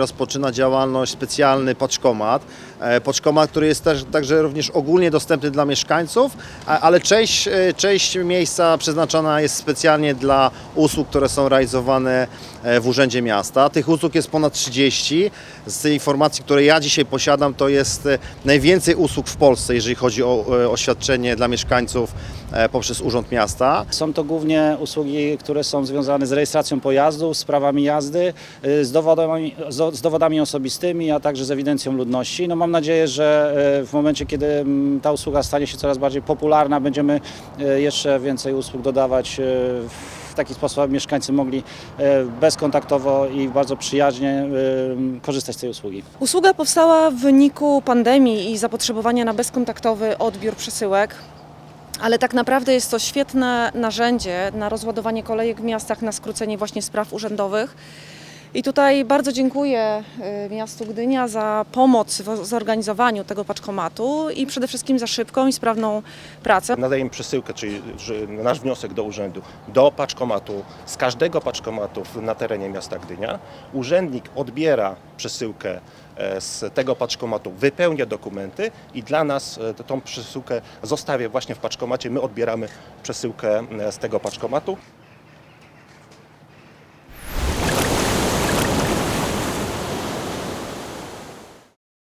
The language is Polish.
Rozpoczyna działalność specjalny paczkomat. E, Paczkomat, który jest też, także również ogólnie dostępny dla mieszkańców, ale część, e, część miejsca przeznaczona jest specjalnie dla usług, które są realizowane e, w Urzędzie Miasta. Tych usług jest ponad 30. Z tej informacji, które ja dzisiaj posiadam, to jest najwięcej usług w Polsce, jeżeli chodzi o oświadczenie dla mieszkańców poprzez Urząd Miasta. Są to głównie usługi, które są związane z rejestracją pojazdu, z prawami jazdy, y, z dowodami, z dowodami osobistymi, a także z ewidencją ludności. No mam nadzieję, że y, w momencie, kiedy mm, ta usługa stanie się coraz bardziej popularna, będziemy jeszcze więcej usług dodawać w taki sposób, aby mieszkańcy mogli bezkontaktowo i bardzo przyjaźnie korzystać z tej usługi. Usługa powstała w wyniku pandemii i zapotrzebowania na bezkontaktowy odbiór przesyłek. Ale tak naprawdę jest to świetne narzędzie na rozładowanie kolejek w miastach, na skrócenie właśnie spraw urzędowych. I tutaj bardzo dziękuję y, miastu Gdynia za pomoc w zorganizowaniu tego paczkomatu i przede wszystkim za szybką i sprawną pracę. Nadajemy przesyłkę, czyli nasz wniosek do urzędu, do paczkomatu, z każdego paczkomatu na terenie miasta Gdynia. Urzędnik odbiera przesyłkę z tego paczkomatu, wypełnia dokumenty i dla nas e, tą przesyłkę zostawia właśnie w paczkomacie. My odbieramy przesyłkę e, z tego paczkomatu.